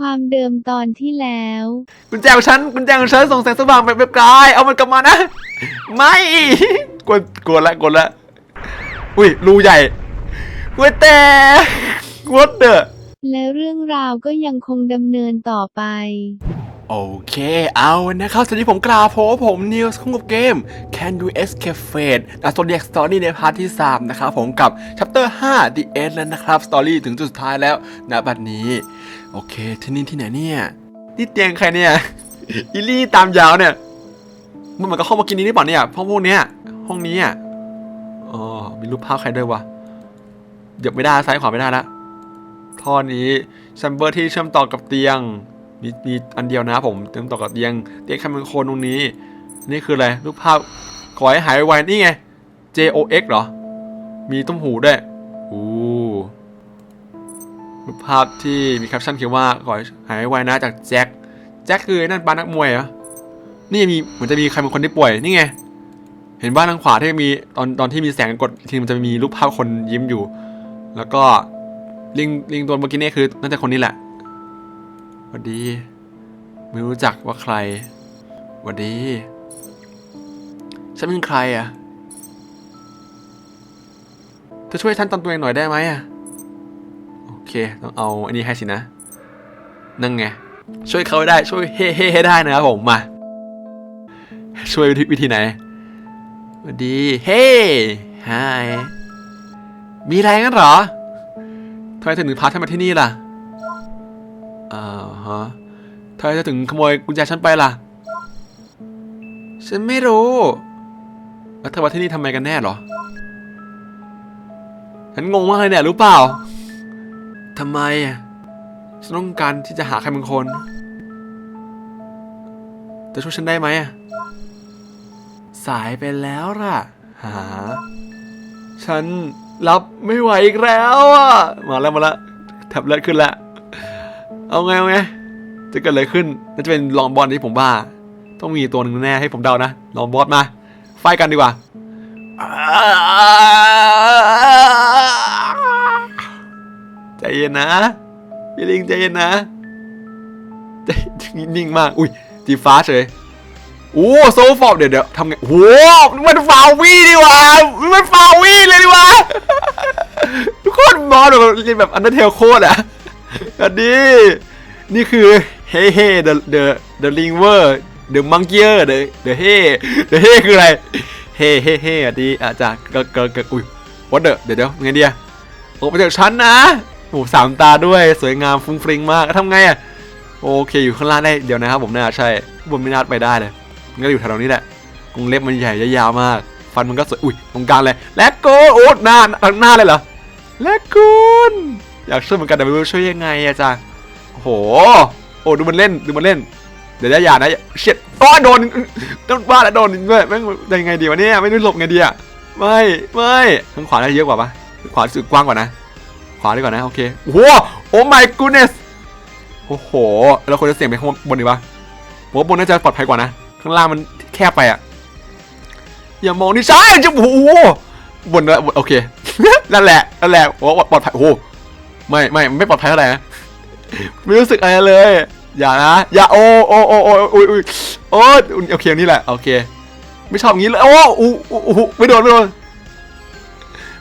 ความเดิมตอนที่แล้วกุญแจของฉันกุญแจของฉันส่งแสงสว่างไปแบบกายเอามันกลับมานะ ไม่กดกดละกดละอุ้ยรูใหญ่กดแต่กดเดอและเรื่องราวก็ยังคงดำเนินต่อไป โอเค เอานะครับ สวัสดีผมกราโพผมนิวส์คุ้งกับเกม Can Do Escape Fate และ Zodiac Story ในพาร์ทที่ 3 นะครับผมกับ Chapter 5 The End แล้วนะครับ สตอรี่ถึงจุดสุดท้ายแล้วณบัดนี้ โอเค ที่นี่ที่ไหนเนี่ยนี่เตียงใครเนี่ยอีลี่ตามยาวเนี่ยมันเหมือนกับห้องเมากินนี้นี่เปล่าเนี่ยห้องพวกเนี้ยห้องนี้อะอ๋อมีรูปภาพใครด้วยวะเหยียบไม่ได้ซ้ายขวาไม่ได้ละท่อนี้แชมเบอร์ที่เชื่อมต่อกับเตียงมีมีอันเดียวนะผมเชื่อมต่อกับเตียง เตียงแค่เป็นคนตรงนี้ นี่คืออะไรรูปภาพขอให้หายไวนี่ไง J O X เหรอ มีต้มหูด้วยอู้ รูปภาพที่มีแคปชั่นเขียนว่าขอหายไวนะจากแจ็คแจ็คคือนั่นปานักมวยเหรอนี่มีเหมือนจะมีใครบางคนที่ป่วยนี่ไงเห็นบ้านทางขวาที่มีตอนตอนที่มีแสงกดทีมันจะมีรูปภาพคนยิ้มอยู่ แล้วก็ลิงลิงตัวเมื่อกี้นี่คือน่าจะคนนี้แหละวัสดี ไม่รู้จักว่าใครวัสดี ฉันเป็นใครอะเธอช่วยฉันตามตัวเองหน่อยได้ไหมอะ เค ต้องเอาอันนี้ให้สินะ นั่งไง ช่วยเขาได้ช่วยเฮ่เฮ่ให้ได้นะครับผมมา ช่วยวิธีวิธีไหนสวัสดีเฮ้ฮายมีอะไรงั้นเหรอทำไมเธอถึงพาฉันมาที่นี่ล่ะอ่าฮะทำไมเธอถึงขโมยกุญแจฉันไปล่ะ ฉันไม่รู้ แล้วเธอมาที่นี่ทำไมกันแน่หรอ ฉันงงมากเลยเนี่ยรู้เปล่า ทำไมอะฉันต้องการที่จะหาใครบางคนจะช่วยฉันได้ไหมอะสายไปแล้วล่ะ หา ฉันรับไม่ไหวอีกแล้วอะ มาแล้วมาแล้วแท็บเลือดขึ้นแล้วเอาไงเอาไง จะเกิดอะไรขึ้น น่าจะเป็นลองบอลที่ผมบ้า ต้องมีตัวหนึ่งแน่ให้ผมเดานะ ลองบอสมา ไฟกันดีกว่า ใจเย็นนะพี่ลิงใจเย็นนะใจนิ่งมากอุ้ยจีฟ้าเฉยโอ้โซฟอบเดี๋ยวเดี๋ยวทำไงโอ้โหมันฟาววี่ดีวะมันฟาววี่เลยดีวะทุกคนบอสแบบเรียนแบบอันเดอร์เทลโคตรอะอันนี้นี่คือเฮ้เฮ้ the the the linger the monkey the the เฮ้ the เฮ้คืออะไรเฮ้เฮ้เฮ้อันนี้อาจจะเกิดเกิดเกิดอุ้ย what the เดี๋ยวเดี๋ยวไงดีอะออกไปจากชั้นนะ โอ้โหสามตาด้วยสวยงามฟุ้งฟริ้งมากทำไงอะโอเคอยู่ข้างล่างได้เดี๋ยวนะครับผมน่าใช่บนไม่น่าไปได้เลยมันก็อยู่แถวนี้แหละกรงเล็บมันใหญ่ยาวมาก ฟันมันก็สวยอุ้ยตรงกลางเลยและโกโอ้หน้าทางหน้าเลยเหรอและโกนอยากช่วยเหมือนกันแต่ไม่รู้ช่วยยังไงอะจ๊ะโหโอ้ดูมันเล่นดูมันเล่น เดี๋ยวจะอย่านะเช็ดโอ้โดนโดนบ้าแล้วโดนด้วยแม่งยังไงดีวะเนี่ยไม่รู้หลบไงดีอะไม่ไม่ทางขวาน่าจะเยอะกว่าปะขวาสึกกว้างกว่านะ ขวาดีกว่านะ โอเคโอ้โหโอ้ my goodness โอ้โห เราควรจะเสี่ยงไปข้างบนดีปะผมว่าบนน่าจะปลอดภัยกว่านะ ข้างล่างมันแคบไปอะ อย่ามองนี่ใช่จะโอ้โหบนแล้วโอเค นั่นแหละ นั่นแหละโอ้ปลอดภัย โอ้โหไม่ไม่ไม่ปลอดภัยเท่าไหร่นะ ไม่รู้สึกอะไรเลย อย่านะ อย่าโอ้โอ้โอ้โอ้อุ้ยอุ้ยโอ้โอเคนี่แหละ โอเค ไม่ชอบอย่างนี้เลย โอ้อู้อู้อู้ไม่โดนไม่โดน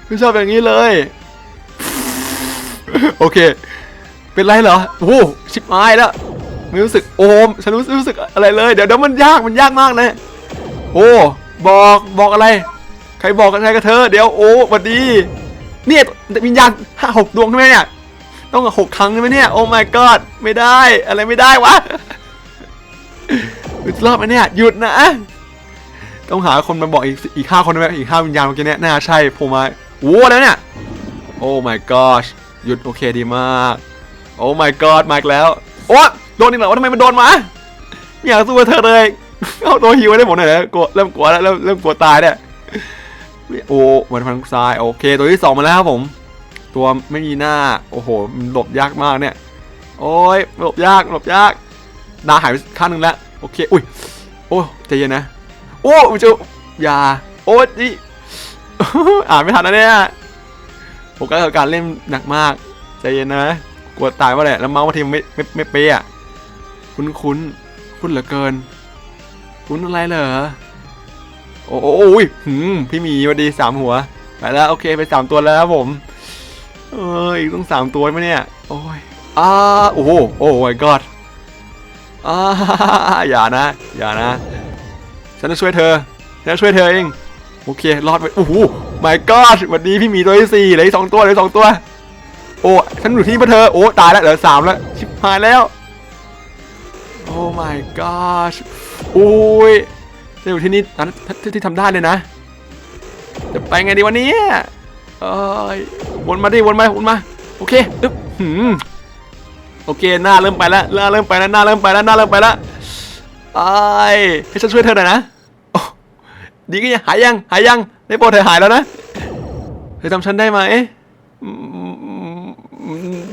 ไม่ชอบอย่างนี้เลย โอเค เป็นไรเหรอโอ้ชิบหายแล้วไม่รู้สึกโอมฉันรู้สึกรู้สึกอะไรเลยเดี๋ยวเดี๋ยวมันยากมันยากมากนะโอ้บอกบอกอะไร ใครบอกกันใครกับเธอ เดี๋ยวโอ้สวัสดีเนี่ยวิญญาณห้าหกดวงใช่ไหมเนี่ยต้องหกครั้งใช่ไหมเนี่ยโอ้ my god ไม่ได้ อะไรไม่ได้วะหยุดรอบไหมเนี่ยหยุดนะต้องหาคนมาบอกอีกอีกห้าคนได้ไหมอีกห้าวิญญาณเมื่อกี้เนี่ยน่าใช่โผล่มาโอ้แล้วเนี่ยโอ้ my gosh หยุดโอเคดีมาก โอ้ my god มากแล้ว โอ้โดนอีกเหรอวทำไมมันโดนมาไม่อยากสู้กับเธอเลยเอาตัวฮิวไว้ได้หมดเลยนะกลัวเริ่มกลัวแล้วเริ่มเริ่มกลัวตายเนี่ยโอ้มันพันซ้ายโอเค ตัวที่สองมาแล้วครับผม ตัวไม่มีหน้าโอ้โหมันหลบยากมากเนี่ย โอ้ยหลบยากหลบยากดาหายไปข้างหนึงแล้วโอเคอุ้ยโอ้ใจเย็นนะโอ้มันจะอยาโอ้ยอ่านไม่ทันนะเนี่ย ผมก็การเล่นหนักมาก ใจเย็นนะ กลัวตายว่าแหละ แล้วเมาส์บาทีมไม่ไม่ไม่เป๊ะคุ้นคุ้นคุ้นเหลือเกิน คุ้นอะไรเหรอ โอ้โอ้ยหืมพี่มีวัดีสามหัว ไปแล้ว โอเคไปสามตัวแล้วครับผม เอออีกต้องสามตัวไหมเนี่ย โอ้ยอ้าโอ้โหโอ้ my god อ้าอย่านะ อย่านะ ฉันจะช่วยเธอ ฉันจะช่วยเธอเอง โอเค รอดไปโอ้โห my god วันนี้พี่หมีตัวที่สี่เหลืออีกสองตัวเหลือสองตัว โอ้ฉันอยู่ที่นี่เพื่อเธอ โอ้ ตายแล้ว เหลือสามแล้ว ชิบหายแล้ว โอ้ my god โอ้ยจะอยู่ที่นี่นั้นที่ที่ทำได้เลยนะ จะไปไงดีวันนี้เอ้ยวนมาดิ วนมา วนมา โอเคอึ๊บหืมโอเค หน้าเริ่มไปแล้ว หน้าเริ่มไปแล้ว หน้าเริ่มไปแล้ว หน้าเริ่มไปแล้วไอ้ให้ฉันช่วยเธอหน่อยนะ ดีก็ยังหายยังหายยังได้โปรดเธอหายแล้วนะเธอจำฉันได้ไหม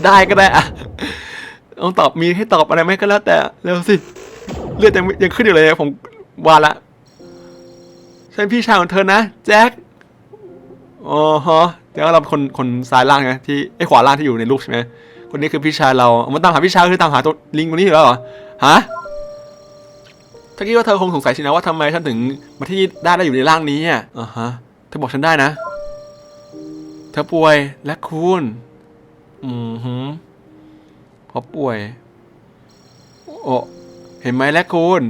ได้ก็ได้อะต้องตอบมีให้ตอบอะไรไหมก็แล้วแต่เร็วสิเลือดยังยังขึ้นอยู่เลยผมว่าละฉันพี่ชายของเธอนะแจ็คอ๋อฮะเดี๋ยวเราเป็นคนคนซ้ายล่างไงที่ไอ้ขวาล่างที่อยู่ในรูปใช่ไหมคนนี้คือพี่ชายเราเอามาตามหาพี่ชายคือตามหาตัวลิงคนนี้อยู่แล้วเหรอฮะ ถ้าคิดว่าเธอคงสงสัยสินะว่าทำไมฉันถึงมาที่นี่ได้อยู่ในร่างนี้อะอ่าฮะเธอบอกฉันได้นะ เธอป่วยและคุณ อืมฮึเพราะป่วย โอ้เห็นไหมและคุณ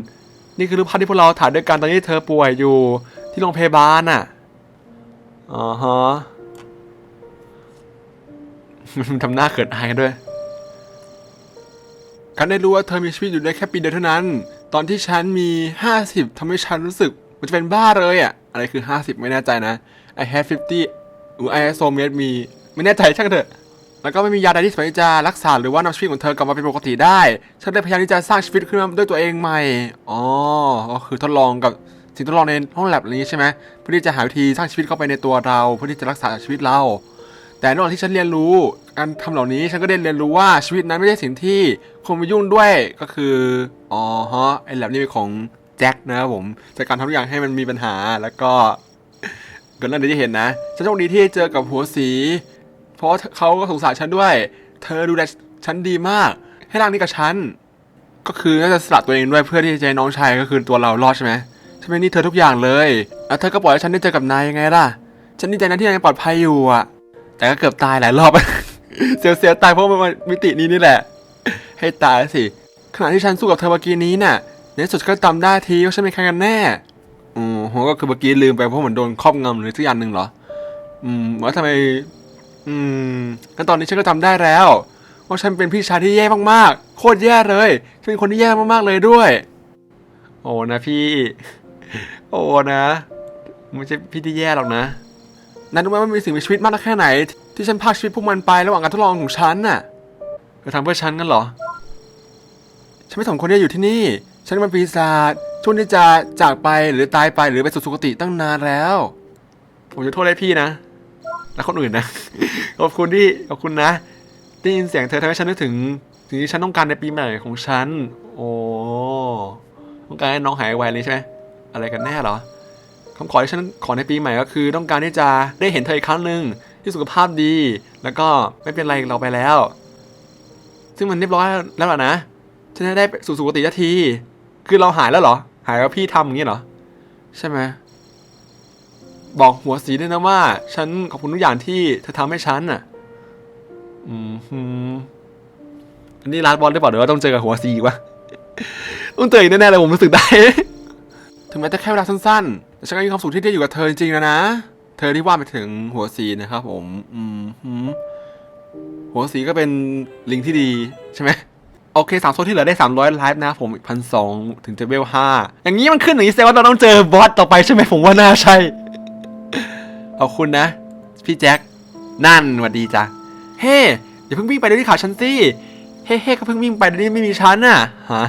นี่คือรูปภาพที่พวกเราถ่ายด้วยกันตอนที่เธอป่วยอยู่ที่โรงพยาบาลน่ะอ๋อฮะมันทำหน้าเขินอายกันด้วย ฉันได้รู้ว่าเธอมีชีวิตอยู่ได้แค่ปีเดียวเท่านั้น ตอนที่ฉันมี 50ทำให้ฉันรู้สึกมันจะเป็นบ้าเลยอะอะไรคือ 50 ไม่แน่ใจนะ I have 50หรือ I have so made me ไม่แน่ใจช่างเถอะแล้วก็ไม่มียาใดที่สามารถจะรักษาหรือว่านำชีวิตของเธอกลับมาเป็นปกติได้ ฉันได้พยายามที่จะสร้างชีวิตขึ้นมาด้วยตัวเองใหม่ อ๋อ ก็คือทดลองกับสิ่งทดลองในห้องแลบอะไรอย่างนี้ใช่ไหมเพื่อที่จะหาวิธีสร้างชีวิตเข้าไปในตัวเรา เพื่อที่จะรักษาชีวิตเรา แต่ระหว่างที่ฉันเรียนรู้การทำเหล่านี้ฉันก็ได้เรียนรู้ว่าชีวิตนั้นไม่ใช่สิ่งที่ควรมายุ่งด้วยก็คืออ๋อฮะไอ้แลบนี่เป็นของแจ็คนะครับผมจากการทำทุกอย่างให้มันมีปัญหาแล้วก็เกิดเรื่องที่เห็นนะฉันโชคดีที่เจอกับหัวสี เพราะเขาก็สงสารฉันด้วย เธอดูแลฉันดีมาก ให้ร่างนี้กับฉันก็คือน่าจะสละตัวเองด้วยเพื่อที่จะให้น้องชายก็คือตัวเรารอดใช่ไหมใช่ไหมนี่เธอทุกอย่างเลยแล้วเธอก็ปล่อยให้ฉันได้เจอกับนายยังไงล่ะ ฉันดีใจนะที่นายยังปลอดภัยอยู่อะ แต่ก็เกือบตายหลายรอบ เสียวเสียวๆตายเพราะมันมิตินี้นี่แหละ ให้ตายสิ ขณะที่ฉันสู้กับเธอเมื่อกี้นี้น่ะ ในสุดก็จำได้ทีว่าฉันเป็นใครกันแน่ อืมผมก็คือเมื่อกี้ลืมไปเพราะเหมือนโดนครอบงำหรือสักอย่างหนึ่งเหรอ อืมว่าทำไม อืมงั้นตอนนี้ฉันก็จำได้แล้วว่าฉันเป็นพี่ชายที่แย่มากๆ โคตรแย่เลย ฉันเป็นคนที่แย่มากๆเลยด้วย โอ้นะพี่ โอ้นะ ไม่ใช่พี่ที่แย่หรอกนะ นั่นรู้ไหมว่ามีสิ่งมีชีวิตมากแค่ไหน ที่ฉันพากชีวิตพวกมันไประหว่างการทดลองของฉันน่ะเธอทำเพื่อฉันกันเหรอ ฉันไม่สมควรที่จะอยู่ที่นี่ ฉันเป็นปีศาจช่วงที่จะจากไปหรือตายไปหรือไปสู่สุคติตั้งนานแล้ว ผมจะโทษได้พี่นะและคนอื่นนะ ขอบคุณที่ขอบคุณนะได้ยินเสียงเธอทำให้ฉันนึกถึงสิ่งที่ฉันต้องการในปีใหม่ของฉัน โอ้ต้องการให้น้องหายไวเลยใช่ไหมอะไรกันแน่เหรอ คำขอที่ฉันขอในปีใหม่ก็คือ ต้องการที่จะได้เห็นเธออีกครั้งหนึ่งที่สุขภาพดี แล้วก็ไม่เป็นไรเราไปแล้ว ซึ่งมันเรียบร้อยแล้วล่ะนะฉันจะได้สู่สุคติทันทีคือเราหายแล้วเหรอ หายแล้วพี่ทำอย่างนี้เหรอ ใช่ไหมบอกหัวสีด้วยนะว่า ฉันขอบคุณทุกอย่างที่เธอทำให้ฉันน่ะ อืมฮึอันนี้ร้านบอลหรือเปล่าเดี๋ยว่าต้องเจอกับหัวสีอีกวะต้องเจออีกแน่ๆเลยผมรู้สึกได้ ถึงแม้จะแค่เวลาสั้นๆ ฉันก็มีความสุขที่ได้อยู่กับเธอจริงๆนะนะ เธอที่ว่าไปถึงหัวสีนะครับผม อืมหัวสีก็เป็นลิงที่ดีใช่ไหมโอเคสามโซนที่เหลือได้ 300ไลฟ์นะผมอีกพันสองถึงจะเวลห้าอย่างนี้มันขึ้นอย่างนี้แสดงว่าเราต้องเจอบอสต่อไปใช่ไหมผมว่าน่าใช่ขอบคุณนะ พี่แจ็คนั่นหวัดดีจ้ะเฮ้ อย่าเพิ่งวิ่งไปดี๋ยที่ขาฉันสิเฮ้เฮ้ก็เพิ่งวิ่งไปดี๋ยวนี้ไม่มีฉันน่ะฮะ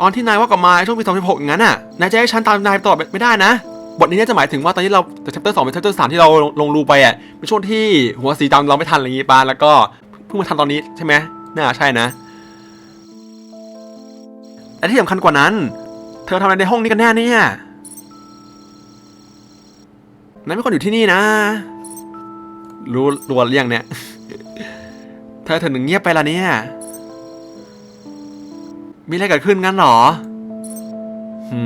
ตอนที่นายว่ากับมาช่วงปี2016อย่างนั้นน่ะ นายจะให้ฉันตามนายต่อไม่ได้นะ บทนี้เนี่ยจะหมายถึงว่าตอนที่เราจาก chapter 2เป็น chapter 3ที่เราลงรูไปอะ เป็นช่วงที่หัวสีตามเราไม่ทันอะไรอย่างงี้ปาแล้วก็เพิ่งมาทันตอนนี้ใช่ไหมน่าใช่นะ และที่สำคัญกว่านั้น เธอทำอะไรในห้องนี้กันแน่เนี่ยนายไม่ควรอยู่ที่นี่นะ รู้รู้หรือยังเนี่ย เธอถึงเงียบไปละเนี่ย มีอะไรเกิดขึ้นงั้นหรอ หื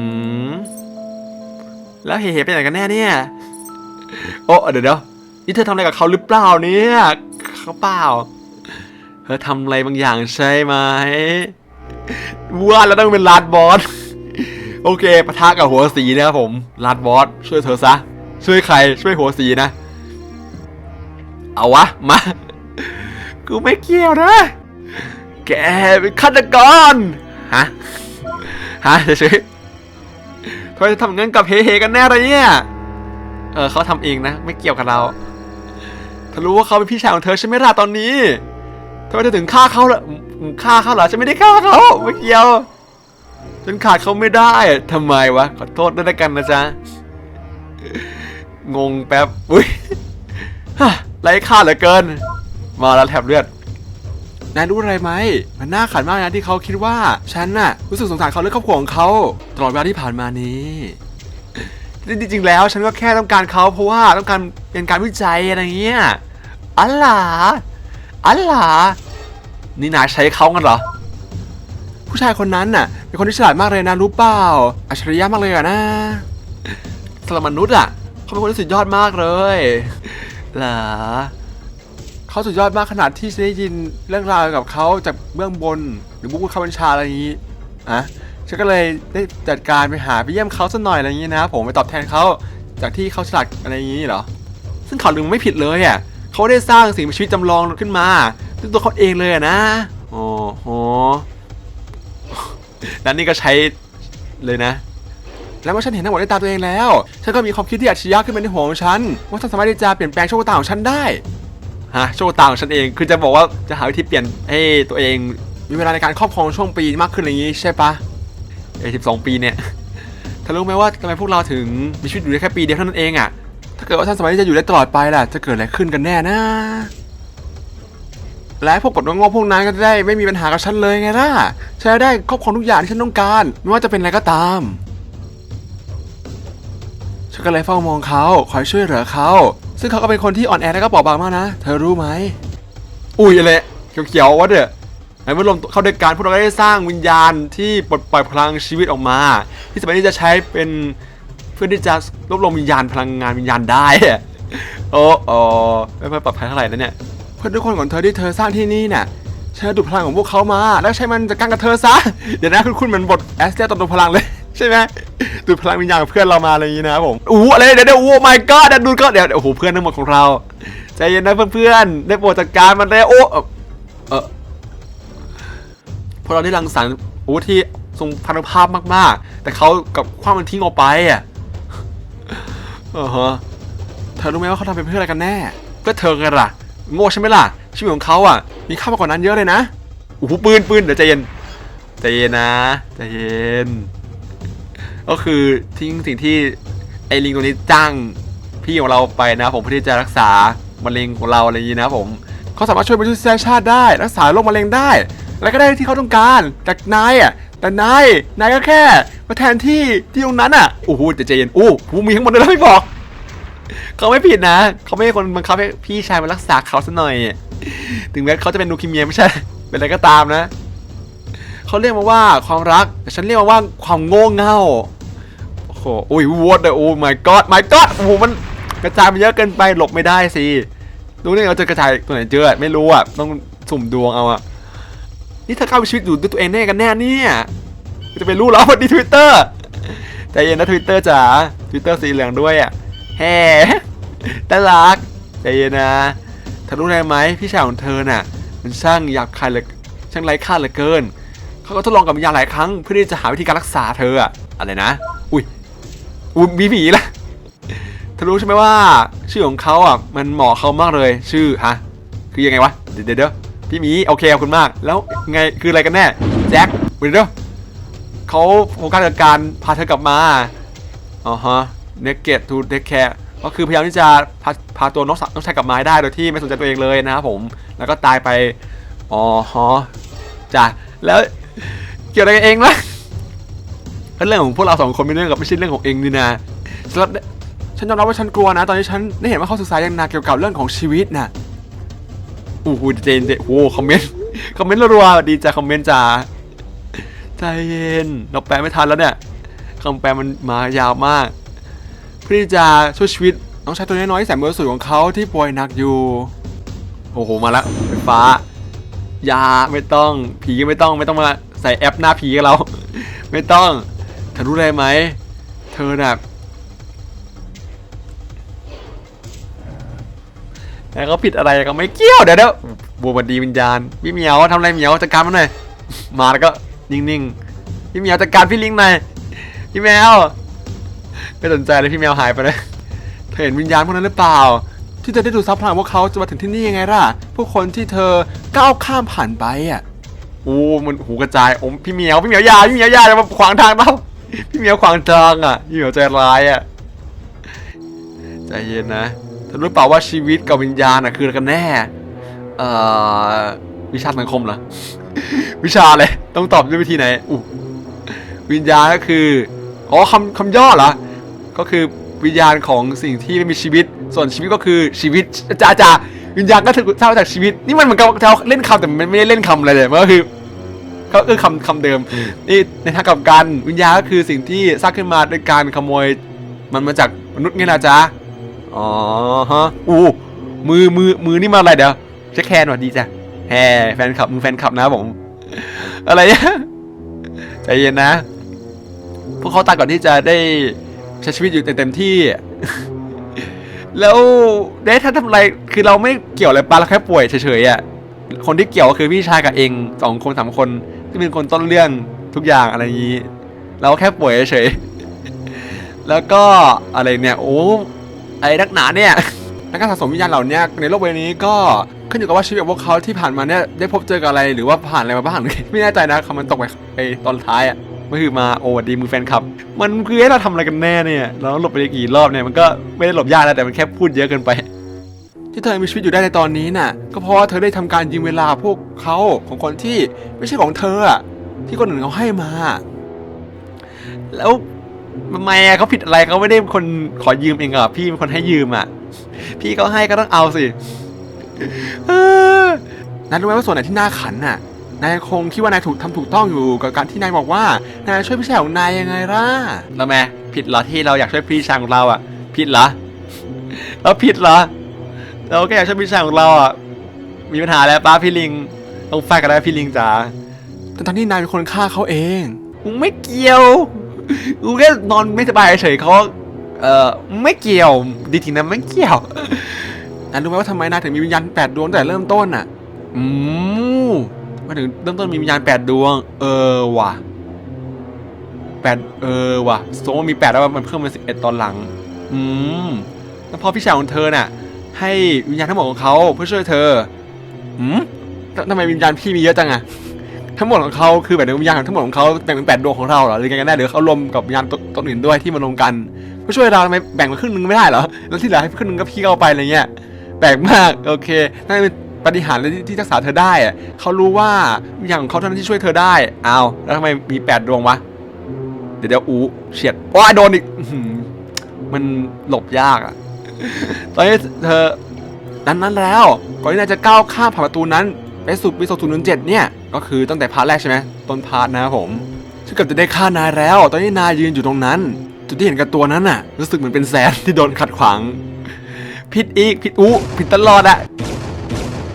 ม แล้วเหตุเป็นไหนกันแน่เนี่ย โอ้เดี๋ยวเดี๋ยวนี่เธอทำอะไรกับเขาหรือเปล่าเนี่ยเขาเปล่า เธอทำอะไรบางอย่างใช่ไหมว่าแล้วต้องเป็นลาดบอส โอเคปะทะกับหัวสีนะครับผมลาดบอสช่วยเธอซะ ช่วยใคร ช่วยหัวสีนะ เอาวะ มา กูไม่เกี่ยวนะ แกเป็นฆาตกร ฮะ ฮะเฉยๆทำไมจะทำเงั้นกับเฮเฮกันแน่เลยเนี่ย เออเขาทำเองนะ ไม่เกี่ยวกับเราเธอรู้ว่าเขาเป็นพี่ชายของเธอใช่ไหมล่ะตอนนี้ทำไมเธอถึงฆ่าเขาล่ะฆ่าเขาเหรอฉันไม่ได้ฆ่าเขาไม่เกี่ยวฉันขาดเขาไม่ได้ทำไมวะขอโทษด้วยกันนะจ๊ะงงแป๊บอุ้ยฮะไร้ค่าเหลือเกิน มาแล้วแถบเลือด นายรู้อะไรไหม มันน่าขันมากนะที่เขาคิดว่า ฉันน่ะรู้สึกสงสารเขาและครอบครัวของเขาตลอดเวลาที่ผ่านมานี้จริงๆแล้วฉันก็แค่ต้องการเขาเพราะว่าต้องการเป็นการวิจัยอะไรเงี้ยอัลลาอัลลานี่นายใช้เขากันเหรอ ผู้ชายคนนั้นน่ะเป็นคนที่ฉลาดมากเลยนะรู้เปล่าอัจฉริยะมากเลยอะนะสำหรับมนุษย์อะเขาเป็นคนที่สุดยอดมากเลยเหรอ เขาสุดยอดมากขนาดที่ฉันได้ยินเรื่องราวเกี่ยวกับเขาจากเบื้องบน หรือบุคคลคำบัญชาอะไรอย่างนี้อะฉันก็เลยได้จัดการไปหาไปเยี่ยมเขาสักหน่อยอะไรอย่างนี้นะผมไปตอบแทนเขาจากที่เขาฉลาดอะไรอย่างนี้เหรอ ซึ่งเขาลืมไม่ผิดเลยอะเขาได้สร้างสิ่งมีชีวิตจำลองขึ้นมาด้วยตัวเขาเองเลยอะนะโอ้โหแล้วนี่ก็ใช้เลยนะ แล้วเมื่อฉันเห็นทั้งหมดด้วยตาตัวเองแล้ว ฉันก็มีความคิดที่อัจฉริยะขึ้นมาในหัวของฉัน ว่าฉันสามารถที่จะเปลี่ยนแปลงโชคชะตาของฉันได้ ฮะโชคชะตาของฉันเองคือจะบอกว่าจะหาวิธีเปลี่ยนให้ตัวเองมีเวลาในการครอบครองช่วงปีมากขึ้นอะไรอย่างนี้ใช่ปะเอสิบสองปีเนี่ยเธอรู้ไหมว่าทำไมพวกเราถึงมีชีวิตอยู่ได้แค่ปีเดียวเท่านั้นเองอะ่ะ ถ้าเกิดว่าท่านสมัยนี้จะอยู่ได้ตลอดไปล่ะ จะเกิดอะไรขึ้นกันแน่นะ และพวกกฎงงพวกนั้นก็จะได้ไม่มีปัญหากับฉันเลยไงล่ะ ฉันจะได้ครอบครองทุกอย่างที่ฉันต้องการ ไม่ว่าจะเป็นอะไรก็ตาม ฉันก็เลยเฝ้ามองเขาคอยช่วยเหลือเขา ซึ่งเขาก็เป็นคนที่อ่อนแอและก็เปราะบางมากนะ เธอรู้ไหม อุ้ยอะไรเขียวๆวะเด้อในเมื่อรวมเข้าด้วยกันพวกเราก็ได้สร้างวิญญาณที่ปลดปล่อยพลังชีวิตออกมา ที่สมารถที่จะใช้เป็นเพื่อที่จะรวบรวมวิญญาณพลังงานวิญญาณได้โอ้โอไม่ค่อยปลอดภัยเท่าไหร่นะเนี่ยเพื่อนทุกคนของเธอที่เธอสร้างที่นี่น่ะเธอดูดพลังของพวกเขามา แล้วใช้มันจัดการกับเธอซะเดี๋ยวนะคุณคุณเหมือนบทแอสเตอร์ตอนดูพลังเลย ใช่ไหมดูดพลังวิญญาณเพื่อนเรามาอะไรอย่างนี้นะครับผมอู้อะไรเดี๋ยวเดี๋ยวโอ้ my god เดี๋ยวดูก็เดี๋ยวโอ้โหเพื่อนทั้งหมดของเราใจเย็นนะเพื่อนๆได้โปรดจัดการมันเลยโอ้เออเออพวกเราได้รังสรรค์อาวุธที่ทรงพานุภาพมากๆ แต่เขากับคว้างมันทิ้งออกไปอะเออฮะเธอรู้ไหมว่าเขาทำไปเพื่ออะไรกันแน่ เพื่อเธอกันล่ะ โง่ใช่ไหมล่ะชีวิตของเขาอะ มีค่ามากกว่านั้นเยอะเลยนะโอ้โหปืนปืนเดี๋ยวใจเย็นใจเย็นนะใจเย็น ก็คือทิ้งสิ่งที่ไอลิงตัวนี้จ้างพี่ของเราไปนะผมเพื่อที่จะรักษามะเร็งของเราอะไรอย่างนี้นะผมเขาสามารถช่วยมนุษยชาติได้ รักษาโรคมะเร็งได้ แล้วก็ได้ที่เขาต้องการจากนายอะแต่นายนายก็แค่มาแทนที่ที่ตรงนั้นอะโอ้โหเดี๋ยวใจเย็นโอ้ผู้มีทั้งหมดเลยแล้วไม่บอกเขาไม่ผิดนะเขาไม่ใช่คนบังคับให้พี่ชายมารักษาเขาซะหน่อย ถึงแม้เขาจะเป็นนูคิเมียไม่ใช่เป็นอะไรก็ตามนะ เขาเรียกมาว่าความรักแต่ฉันเรียกมาว่าความโง่เง่าโอ้โหอุ้ยวอดเลยโอ้ my god my god โอ้โหมันกระจายมันเยอะเกินไปหลบไม่ได้สิดูนี่เราจะกระจายตัวไหนเจอไม่รู้อะต้องสุ่มดวงเอาอะนี่เธอเข้าไปชีวิตอยู่ด้วยตัวเองแน่กันแน่เนี่ยจะไปรู้เหรอวันนี้ทวิตเตอร์ใจเย็นนะทวิตเตอร์จ๋าทวิตเตอร์สีเหลืองด้วยอะแฮ่น่ารักใจเย็นนะเธอรู้อะไรไหมพี่ชายของเธอน่ะ มันช่างหยาบคายเลยช่างไร้ค่าเหลือเกิน เขาก็ทดลองกับวิญญาณหลายครั้งเพื่อที่จะหาวิธีการรักษาเธออะอะไรนะ อุ้ยอุ้ยมีผีละเธอรู้ใช่ไหมว่า ชื่อของเขาอะมันเหมาะเขามากเลย ชื่อฮะคือยังไงวะเดี๋ยวเดี๋ยวพี่หมีโอเคขอบคุณมาก แล้วไงคืออะไรกันแน่แจ็คเดี๋ยวเขาโฟกัสกับการพาเธอกลับมาอ๋อฮะเนกเกตทูเทคแคร์ก็คือพยายามที่จะพาพาตัวน้องสาวน้องชายกลับมาได้โดยที่ไม่สนใจตัวเองเลยนะครับผมแล้วก็ตายไปอ๋อฮะจ้ะแล้ว เกี่ยวอะไรกับเองล่ะเรื่องของพวกเราสองคนไม่เรื่องกับไม่ใช่เรื่องของเองนี่นะสำหรับฉันยอมรับว่าฉันกลัวนะ ตอนนี้ฉันได้เห็นว่าเขาศึกษาอย่างหนักเกี่ยวกับเรื่องของชีวิตนะโอ้โหเจนเจนโอ้คอมเมนต์คอมเมนต์รัวๆดีจ้ะคอมเมนต์จ้าใจเย็นเราแปลไม่ทันแล้วเนี่ยคำแปลมันมายาวมากเพื่อที่จะช่วยชีวิตน้องชายตัวน้อยๆที่แสนบริสุทธิ์ของเขาที่ป่วยหนักอยู่ โอ้โหมาแล้วไฟฟ้ายาไม่ต้องผีก็ไม่ต้องไม่ต้องมา ใส่แอปหน้าผีกับเรา ไม่ต้องเธอรู้อะไรไหม เธอน่ะแต่เขาผิดอะไรก็ไม่เกี่ยวเดี๋ยวเดี๋ยวบัวบดีวิญญาณพี่เหมียวทำอะไรเหมียวจัดการมันหน่อยมาแล้วก็นิ่งๆพี่เหมียวจัดการพี่ลิงหน่อยพี่แมวไม่สนใจเลยพี่แมวหายไปเลยเธอเห็นวิญญาณพวกนั้นหรือเปล่า ที่เธอได้ดูซับพลังพวกเขาจะมาถึงที่นี่ยังไงล่ะพวกคนที่เธอก้าวข้ามผ่านไปอะ อ้มันหูกระจายโอ้พี่เหมียวพี่เหมียวอยาพี่เหมียวอยาจะมาขวางทางเราพี่เหมียวขวางทางอะพี่เหมียวใจร้ายอะใจเย็นนะเธอรู้เปล่าว่าชีวิตกับวิญญาณอะคืออะไรกันแน่เอ่อวิชาสังคมเหรอวิชาเลยต้องตอบด้วยวิธีไหนอู้วิญญาณก็คืออ๋อคำคำย่อเหรอก็คือวิญญาณของสิ่งที่ไม่มีชีวิต ส่วนชีวิตก็คือชีวิตจ้าจ้า วิญญาณก็ถือทราบมาจากชีวิต นี่มันเหมือนกับเราเล่นคำแต่มันไม่ได้เล่นคำอะไรเลยมันก็คือก็คือคำคำเดิมนี่ในทางกลับกันวิญญาณก็คือสิ่งที่สร้างขึ้นมาด้วยการขโมย มันมาจากมนุษย์ไงล่ะจ๊ะอ๋อฮะอู้มือมือมือนี่มาอะไรเดี๋ยวเช็คแคนหวัดดีจ้ะแฮแฟนคลับมือแฟนคลับนะผมอะไรเนี่ยใจเย็นนะ พวกเขาตายก่อนที่จะได้ใช้ชีวิตอยู่เต็มที่ แล้วได้ท่านทำอะไรคือเราไม่เกี่ยวอะไรปะเราแค่ป่วยเฉยๆอะคนที่เกี่ยวก็คือพี่ชายกับเองสองคนสามคนที่เป็นคนต้นเรื่องทุกอย่างอะไรอย่างนี้ เราแค่ป่วยเฉยๆแล้วก็อะไรเนี่ยโอ้ไอ้นักหนาเนี่ยนักการสะสมวิญญาณเหล่านี้ในโลกใบนี้ก็ขึ้นอยู่กับว่าชีวิตของพวกเขาที่ผ่านมาเนี่ยได้พบเจอกับอะไรหรือว่าผ่านอะไรมาบ้างไม่แน่ใจนะคำมันตกไปไอ้ตอนท้ายอะ ก็คือมาโอ้สวัสดีมือแฟนคลับ มันคือให้เราทำอะไรกันแน่เนี่ยเราหลบไปกี่รอบเนี่ยมันก็ไม่ได้หลบยากแล้วแต่มันแค่พูดเยอะเกินไป ที่เธอมีชีวิตอยู่ได้ในตอนนี้น่ะ ก็เพราะว่าเธอได้ทำการยิงเวลาพวกเขาของคนที่ไม่ใช่ของเธออะที่คนอื่นเขาให้มา แล้วทำไมอะเขาผิดอะไรเขาไม่ได้เป็นคนขอยืมเองอะพี่เป็นคนให้ยืมอะพี่เขาให้ก็ต้องเอาสินันรู้ไหมว่าส่วนไหนที่น่าขันน่ะ นายคงคิดว่านายถูกทำถูกต้องอยู่กับการที่นายบอกว่านายช่วยพี่ชายของนายยังไงล่ะแล้วแม่ผิดเหรอที่เราอยากช่วยพี่ชายของเราอะผิดเหรอเราผิดเหรอเราก็อยากช่วยพี่ชายของเราอะมีปัญหาแล้วป้าพี่ลิงต้องฟาดกันแล้วพี่ลิงจ๋าแต่ตอนนี้นายเป็นคนฆ่าเขาเองมึงไม่เกี่ยวกูแค่นอนไม่สบายเฉยเขาเอ่อไม่เกี่ยวดีทีนะไม่เกี่ยวนายรู้ไหมว่าทำไมนายถึงมีวิญญาณแปดดวงตั้งแต่เริ่มต้นอะ อืม มาถึงเริ่มต้นมีวิญญาณแปดดวง เออว่ะแปดเออว่ะสมมติว่ามีแปดแล้วมันเพิ่มเป็นสิบเอ็ดตอนหลัง อืมแล้วพอพี่ชายของเธอน่ะ ให้วิญญาณทั้งหมดของเขาเพื่อช่วยเธอหืมทำไมวิญญาณพี่มีเยอะจังอะทั้งหมดของเขาคือแบบวิญญาณทั้งหมดของเขาแบ่งเป็นแปดดวงของเราเหรอหรือยังไงกันแน่หรือเขารวมกับวิญญาณตัวตัวอื่นด้วยที่มารวมกันเพื่อช่วยเราทำไมแบ่งมาครึ่งหนึงไม่ได้เหรอแล้วที่เหลือให้ครึ่งหนึงก็พี่เอาไปอะไรเงี้ยแปลกมากโอเคนั่นเป็น ปฏิหารที่ที่รักษาเธอได้เขารู้ว่าวิญญาณของเขาเท่านั้นที่ช่วยเธอได้อ้าวแล้วทำไมมีแปดดวงวะเดี๋ยวเดี๋ยวอูเฉียดว้ายโดนอีกมันหลบยากอะตอนนี้เธอนั้นนั้นแล้วก่อนที่นายจะก้าวข้ามผ่านประตูนั้นไปสู่ปี2017เนี่ย ก็คือตั้งแต่พาร์ทแรกใช่ไหมต้นพาร์ทนะครับผมฉันเกือบจะได้ฆ่านายแล้ว ตอนนี้นายยืนอยู่ตรงนั้น จุดที่เห็นกับตัวนั้นน่ะ รู้สึกเหมือนเป็นแซนที่โดนขัดขวางผิดอีกผิดอู้ผิดตลอดอะ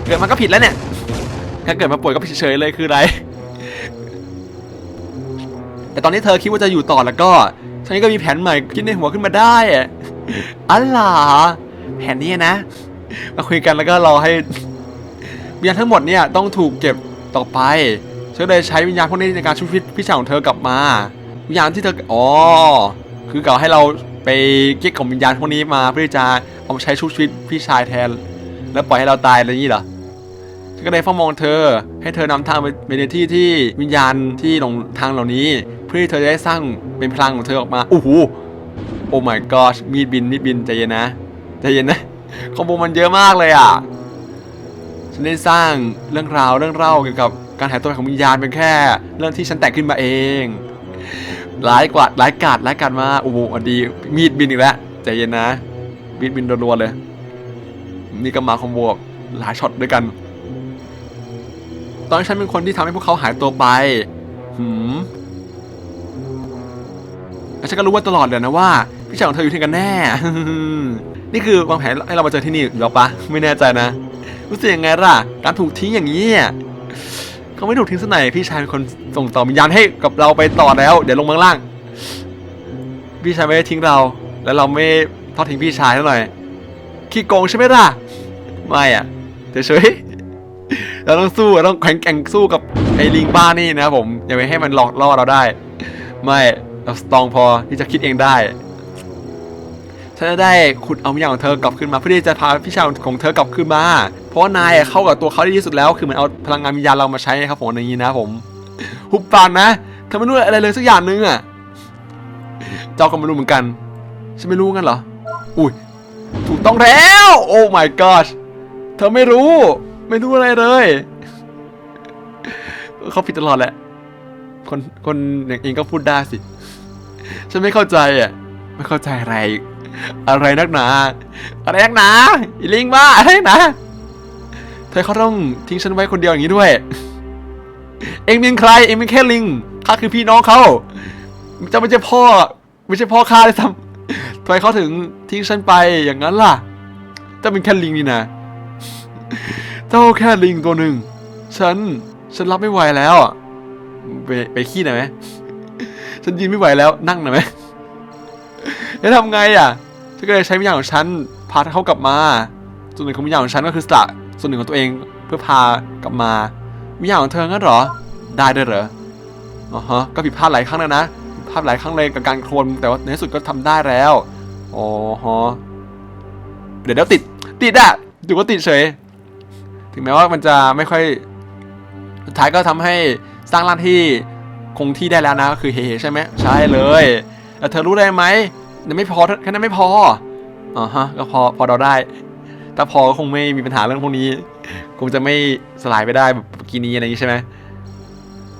เกิดมาก็ผิดแล้วเนี่ย ถ้าเกิดมาป่วยก็เฉยเลยคืออะไร แต่ตอนนี้เธอคิดว่าจะอยู่ต่อแล้วก็ฉันก็มีแผนใหม่คิดในหัวขึ้นมาได้อะอ๋อเหรอแผนนี้นะ มาคุยกันแล้วก็รอให้วิญญาณทั้งหมดเนี่ยต้องถูกเก็บต่อไปฉันเลยใช้วิญญาณพวกนี้ในการช่วยพี่ชายของเธอกลับมา วิญญาณที่เธอ อ๋อ คือเก่าให้เราไปเก็บของวิญญาณพวกนี้มาเพื่อจะเอามาใช้ชุบชีวิตพี่ชายแทน แล้วปล่อยให้เราตายอะไรอย่างนี้เหรอ ฉันก็เลยเฝ้ามองเธอ ให้เธอนำทางไปในที่ที่วิญญาณที่หลงทางเหล่านี้ เพื่อที่เธอจะได้สร้างเป็นพลังของเธอออกมาโอ้โหโอ้ my god มีดบินมีดบินใจเย็นนะใจเย็นนะคอมโบมันเยอะมากเลยอะฉันได้สร้างเรื่องราวเรื่องเล่าเกี่ยวกับการหายตัวของวิญญาณเป็นแค่ เรื่องที่ฉันแต่งขึ้นมาเองร้ายกว่าร้ายกาดร้ายกาดมาโอ้โหอดีมีดบินอีกแล้วใจเย็นนะมีดบินรัวๆเลย นี่ก็มาคอมโบหลายช็อตด้วยกัน ตอนที่ฉันเป็นคนที่ทำให้พวกเขาหายตัวไป หืมแล้วฉันก็รู้ว่าตลอดเลยนะว่า พี่ชายของเธออยู่ที่กันแน่ นี่คือวางแผนให้เรามาเจอที่นี่หรือเปล่าไม่แน่ใจนะ รู้สึกยังไงล่ะ การถูกทิ้งอย่างนี้เขาไม่ถูกทิ้งสักหนพี่ชายเป็นคนส่งต่อวิญญาณให้กับเราไปต่อแล้ว เดี๋ยวลงมางล่าง พี่ชายไม่ได้ทิ้งเรา แล้วเราไม่ทอดทิ้งพี่ชายเท่าไหน่ขี้โกงใช่ไหมล่ะ ไม่อะเฉยๆ เราต้องสู้เราต้องแข็งแกร่งสู้กับไอ้ลิงบ้านี่นะครับผมอย่าไปให้มันหลอกล่อเราได้ ไม่เราสตองพอที่จะคิดเองได้ฉันจะได้ขุดเอาวิญญาณของเธอกลับขึ้นมาเพื่อที่จะพาพี่ชายของเธอกลับขึ้นมา เพราะนายเข้ากับตัวเขาได้ที่สุดแล้วคือเหมือนเอาพลังงานวิญญาณเรามาใช้ครับผมอย่างนี้นะผมหุบปากนะเธอไม่รู้อะไรเลยสักอย่างหนึงอะเจ้าก็ไม่รู้เหมือนกันฉันไม่รู้งั้นเหรออุ้ยถูกต้องแล้ว โอ้ my god เธอไม่รู้ ไม่รู้อะไรเลยเขาผิดตลอดแหละ คนคนอย่างเองก็พูดได้สิ ฉันไม่เข้าใจอะ ไม่เข้าใจอะไร อะไรนักหนา อะไรนักหนาอีลิงบ้าอะไรนักหนาเธอเขาต้องทิ้งฉันไว้คนเดียวอย่างนี้ด้วย เองเป็นใคร เองเป็นแค่ลิงข้าคือพี่น้องเขาจะไม่ใช่พ่อ ไม่ใช่พ่อข้าเลยซ้ำทำไมเขาถึงทิ้งฉันไปอย่างนั้นล่ะจ้าเป็นแค่ลิงนี่นะ เจ้าแค่ลิงตัวหนึ่ง ฉัน ฉันรับไม่ไหวแล้วอะไปไปขี้หน่อยไหม ฉันยืนไม่ไหวแล้วนั่งหน่อยไหมแล้วทำไงอะฉันก็เลยใช้วิญญาณของฉันพาเขากลับมา ส่วนหนึ่งของวิญญาณของฉันก็คือสละส่วนหนึ่งของตัวเองเพื่อพากลับมาวิญญาณของเธองั้นหรอ ได้ด้วยเหรออ๋อฮะก็ผิดพลาดหลายครั้งแล้วนะผิดพลาดหลายครั้งเลยกับการโคลนแต่ว่าในที่สุดก็ทำได้แล้วอ๋อฮะเดี๋ยวเดี๋ยวติด ติดอะอยู่ก็ติดเฉย ถึงแม้ว่ามันจะไม่ค่อยสุดท้ายก็ทำให้สร้างร่างที่คงที่ได้แล้วนะก็คือเฮใช่ไหมใช่เลยแต่เธอรู้ได้ไหมยังไม่พอแค่นั้นไม่พออ๋อฮะก็พอพอเราได้ถ้าพอก็คงไม่มีปัญหาเรื่องพวกนี้ คงจะไม่สลายไปได้แบบกีนี้อะไรอย่างนี้ใช่ไหม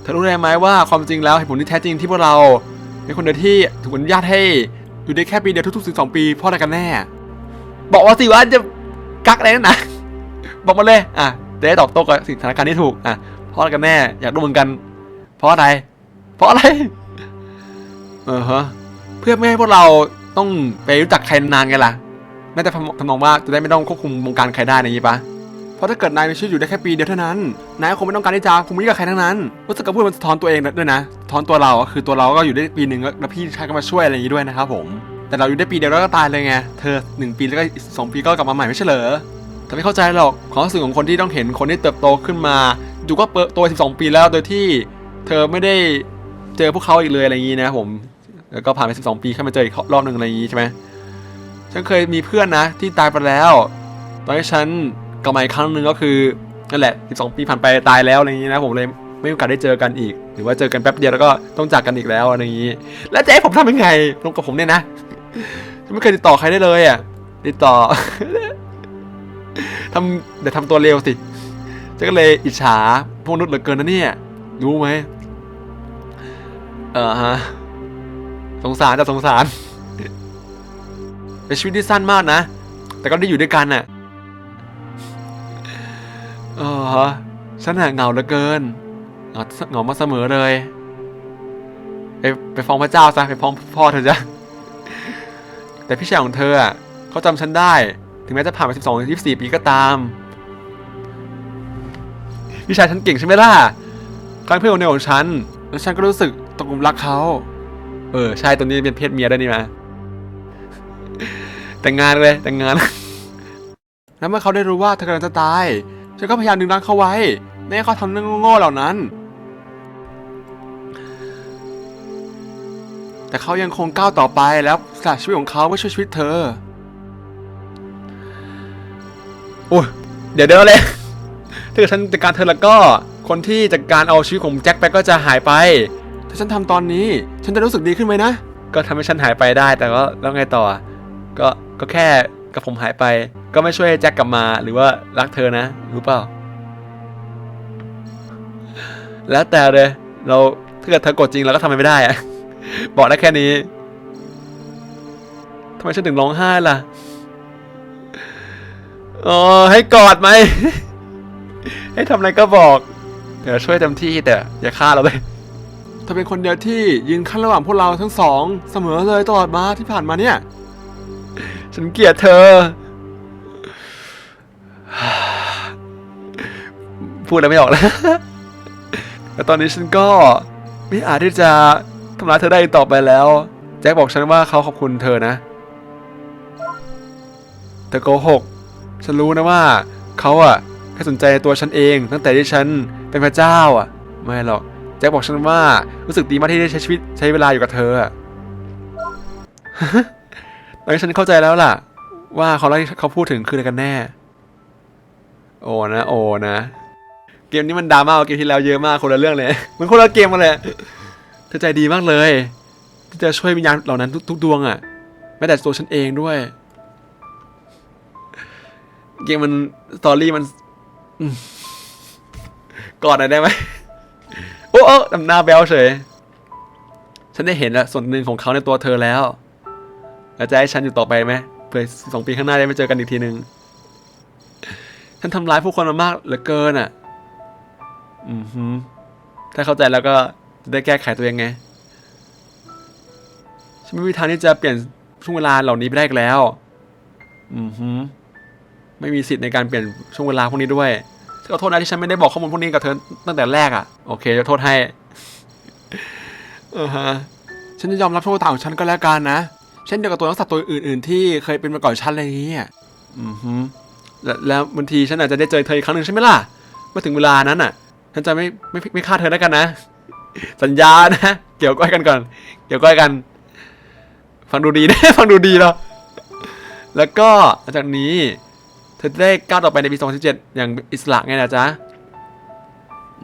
เธอรู้ได้ไหมว่าความจริงแล้วเหตุผลที่แท้จริงที่พวกเราเป็นคนเดียวที่ถูกอนุญาตให้อยู่ได้แค่ปีเดียวทุกๆสิบสองปีเพราะอะไรกันแน่ บอกว่าสิว่าจะกักอะไรนักหนะ บอกมาเลยอะจะได้ตอบโต้กับสถานการณ์ที่ถูกอะเพราะอะไรกันแน่อยากรู้เหมือนกัน เพราะอะไร เพราะอะไรเออฮะเพื่อไม่ให้พวกเราต้องไปรู้จักใครนานไงล่ะน่าจะทำนองว่าจะได้ไม่ต้องควบคุมวงการใครได้ในนี้ปะเพราะถ้าเกิดนายมีชีวิตอยู่ได้แค่ปีเดียวเท่านั้น นายคงไม่ต้องการที่จะคุมนี้กับใครทั้งนั้นรู้สึกกับพูดมันสะท้อนตัวเองด้วยนะสะท้อนตัวเราก็คือตัวเราก็อยู่ได้ปีหนึ่งแล้วพี่ชายก็มาช่วยอะไรอย่างนี้ด้วยนะครับผม แต่เราอยู่ได้ปีเดียวแล้วก็ตายเลยไง เธอหนึ่งปีแล้วก็สองปีก็กลับมาใหม่ไม่ใช่เหรอ แต่ไม่เข้าใจหรอกความรู้สึกของคนที่ต้องเห็นคนที่เติบโตขึ้นมาอยู่ก็เปิดตัว 12 ปีแล้วโดยที่เธอไม่ได้เจอพวกเขาอีกเลยอะไรอย่างนี้นะผมแล้วก็ผ่านไป 12 ปีแค่มาเจออีกรอบหนึ่งอะไรอย่างนี้ใช่ไหมฉันเคยมีเพื่อนนะ ที่ตายไปแล้ว ตอนที่ฉันกลับมาอีกครั้งหนึ่งก็คือนั่นแหละ 12 ปีผ่านไปตายแล้วอะไรอย่างนี้นะผมเลยไม่มีโอกาสได้เจอกันอีก หรือว่าเจอกันแป๊บเดียวแล้วก็ต้องจากกันอีกแล้วอะไรอย่างนี้ แล้วจะให้ผมทำยังไงลงกับผมเนี่ยนะฉันไม่เคยติดต่อใครได้เลยอะติดต่อ ทำเดี๋ยวทำตัวเร็วสิฉันก็เลยอิจฉาพวกนุษย์เหลือเกินนะเนี่ย รู้ไหมเออฮะ สงสารจะสงสารเป็นชีวิตที่สั้นมากนะ แต่ก็ได้อยู่ด้วยกันน่ะเออฮะฉันน่ะเหงาเหลือเกินเหงาเหงามาเสมอเลย ไปไปฟ้องพระเจ้าซะไปฟ้องพ่อเธอจ้ะแต่พี่ชายของเธออะเขาจำฉันได้ ถึงแม้จะผ่านไปสิบสองยี่สี่ปีก็ตามพี่ชายฉันเก่งใช่ไหมล่ะเขาเป็นเพื่อนคนเดียวของฉัน แล้วฉันก็รู้สึกตกหลุมรักเขา เออใช่ตัวนี้เป็นเพศเมียได้นี่มาแต่งงานเลยแต่งงาน แล้วเมื่อเขาได้รู้ว่าเธอกำลังจะตาย ฉันก็พยายามดึงรั้งเขาไว้ไม่ให้เขาทำเรื่องโง่ๆเหล่านั้น แต่เขายังคงก้าวต่อไปแล้วสละชีวิตของเขาเพื่อช่วยชีวิตเธอ โอ้ยเดี๋ยวเดี๋ยวเลยถ้าเกิดฉันจัดการเธอแล้วก็คนที่จัดการเอาชีวิตของแจ็คไปก็จะหายไป ถ้าฉันทำตอนนี้ ฉันจะรู้สึกดีขึ้นไหมนะ ก็ทำให้ฉันหายไปได้แต่ก็แล้วไงต่อ ก็ก็แค่กับผมหายไป ก็ไม่ช่วยให้แจ็คกลับมาหรือว่ารักเธอนะ รู้เปล่า แล้วแต่เลยเราถ้าเกิดเธอกดจริงเราก็ทำอะไรไม่ได้อะบอกได้แค่นี้ทำไมฉันถึงร้องไห้ล่ะ อ๋อให้กอดไหม ให้ทำอะไรก็บอก เดี๋ยวช่วยเต็มที่แต่อย่าฆ่าเราเลยเธอเป็นคนเดียวที่ยืนขั้นระหว่างพวกเราทั้งสองเสมอเลยตลอดมาที่ผ่านมาเนี่ย ฉันเกลียดเธอ พูดแล้วไม่ออกแล้ว แต่ตอนนี้ฉันก็ไม่อาจที่จะทำร้ายเธอได้อีกต่อไปแล้ว แจ็คบอกฉันว่าเขาขอบคุณเธอนะแต่โกหก ฉันรู้นะว่าเขาอะแค่สนใจตัวฉันเอง ตั้งแต่ที่ฉันเป็นพระเจ้าอะไม่หรอกแจ็คบอกฉันว่ารู้สึกดีมากที่ได้ใช้ชีวิตใช้เวลาอยู่กับเธออะตอนนี้ฉันเข้าใจแล้วล่ะ ว่าเขาที่เขาพูดถึงคืออะไรกันแน่ โอ้นะ โอ้นะ เกมนี้มันดราม่ากว่าเกมที่แล้วเยอะมากคนละเรื่องเลย มันคนละเกมมาเลยเธอใจดีมากเลยที่จะช่วยวิญญาณเหล่านั้นทุกทุกดวงอะแม้แต่ตัวฉันเองด้วย เกมมันสตอรี่มันกอดหน่อยได้ไหมโอ้โอ้ดำหน้าแบลเฉย ฉันได้เห็นแล้วส่วนหนึ่งของเขาในตัวเธอแล้ว แล้วจะให้ฉันอยู่ต่อไปไหมเผื่อสองปีข้างหน้าได้มาเจอกันอีกทีหนึ่งฉันทำร้ายผู้คนมามากเหลือเกินอะ อือฮึถ้าเข้าใจแล้วก็จะได้แก้ไขตัวเองไง ฉันไม่มีทางที่จะเปลี่ยนช่วงเวลาเหล่านี้ไปได้อีกแล้ว อือฮึ ไม่มีสิทธิ์ในการเปลี่ยนช่วงเวลาพวกนี้ด้วยขอโทษนะที่ฉันไม่ได้บอกข้อมูลพวกนี้กับเธอตั้งแต่แรกอะ โอเคจะโทษให้อ่าฮะฉันจะยอมรับโทษต่างของฉันก็แล้วกันนะ เช่นเดียวกับตัวนักสัตว์ตัวอื่นๆที่เคยเป็นมาก่อนฉันอะไรอย่างเงี้ยอือฮึแล้วแล้วบางทีฉันอาจจะได้เจอเธออีกครั้งหนึ่งใช่ไหมล่ะเมื่อถึงเวลานั้นอะฉันจะไม่ไม่ไม่ฆ่าเธอแล้วกันนะ สัญญานะ เกี่ยวก้อยกันก่อน เกี่ยวก้อยกัน ฟังดูดีนะ ฟังดูดีเนาะแล้วก็หลังจากนี้ เธอจะได้ก้าวต่อไปในปี 2017 อย่างอิสระไงนะจ๊ะ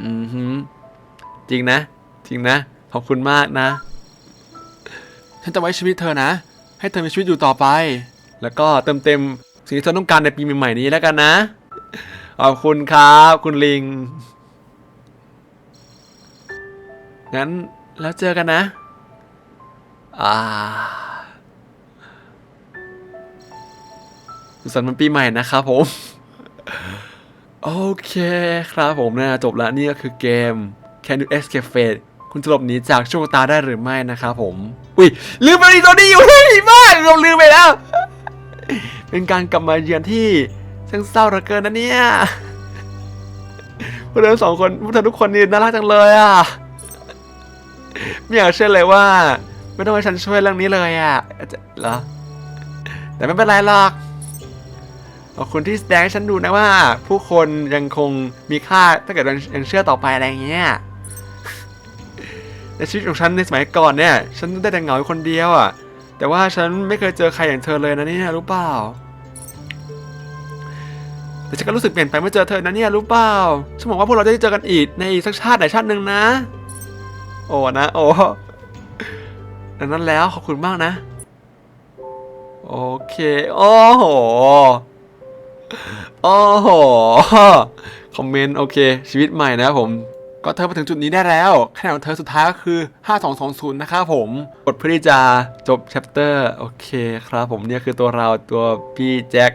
อือฮึจริงนะ จริงนะ ขอบคุณมากนะ ฉันจะไว้ชีวิตเธอนะ ให้เธอมีชีวิตอยู่ต่อไป แล้วก็เติมเต็มสิ่งที่เธอต้องการในปีใหม่ๆนี้แล้วกันนะ ขอบคุณครับ คุณลิง งั้นแล้วเจอกันนะ อ่า สุขสันต์วันปีใหม่นะครับผม โอเคครับผมนะจบแล้วนี่ก็คือเกม Can you escape fate คุณจะหลบหนีจากโชคตาได้หรือไม่นะครับผม อุ้ยลืมไปอีตัวนี้อยู่เลยบ้านเราลืมไปแล้ว เป็นการกลับมาเยือนที่ช่างเศร้าเหลือเกินนะเนี่ยพวกเธอสองคนพวกเธอทุกคนนี่น่ารักจังเลยอะไม่อยากเชื่อเลยว่า ไม่ต้องให้ฉันช่วยเรื่องนี้เลยอะเหรอแต่ไม่เป็นไรหรอก ขอบคุณที่แสดงให้ฉันดูนะว่า ผู้คนยังคงมีค่าถ้าเกิดยังยังเชื่อต่อไปอะไรอย่างเงี้ยในชีวิตของฉันในสมัยก่อนเนี่ยฉันได้แต่เหงาคนเดียวอะแต่ว่าฉันไม่เคยเจอใครอย่างเธอเลยนะเนี่ยรู้เปล่าแต่ฉันก็รู้สึกเปลี่ยนไปเมื่อเจอเธอนะเนี่ยรู้เปล่าฉันหวังว่าพวกเราจะได้เจอกันอีกในสักชาติไหนชาติหนึ่งนะ โอ้นะ โอ้ดังนั้นแล้วขอบคุณมากนะ โอเค โอ้โห โอ้โห คอมเมนต์ โอเค ชีวิตใหม่นะครับผม ก็เธอมาถึงจุดนี้ได้แล้วคะแนนของเธอสุดท้ายก็คือ 5220 นะครับผม กดเพื่อที่จะจบ chapter โอเคครับผมเนี่ยคือตัวเราตัวพี่แจ็ค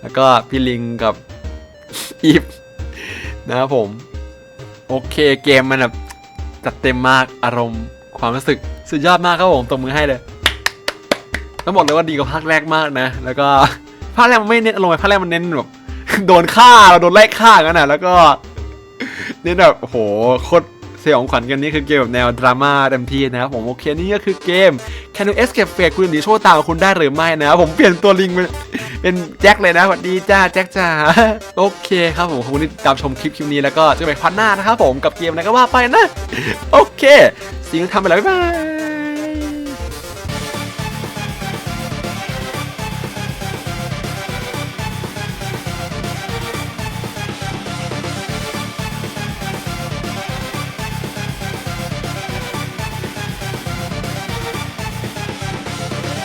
แล้วก็พี่ลิงกับอีฟนะครับผม โอเคเกมมันแบบจัดเต็มมากอารมณ์ความรู้สึกสุดยอดมากครับผมตบมือให้เลยต้องบอกเลยว่าดีกว่าภาคแรกมากนะ แล้วก็ ภาคแรกมันไม่เน้นอารมณ์ภาคแรกมันเน้นแบบโดนฆ่าเราโดนไล่ฆ่ากันนะแล้วก็เน้นแบบโหโคตรสยองขวัญกันนี่คือเกมแบบแนวดราม่าเต็มที่นะครับผมโอเคนี่ก็คือเกม Can you escape fate คุณหนีโชว์ตามคุณได้หรือไม่นะครับผมเปลี่ยนตัวลิงเป็นเป็นแจ็คเลยนะสวัสดีจ้าแจ็คจ้าโอเคครับผมขอบคุณที่ตามชมคลิปคลิปนี้แล้วก็เจอกันใหม่ครั้งหน้านะครับผมกับเกมอะก็ว่าไปนะ โอเค สิ่งที่ทำไปแล้วบ๊ายบาย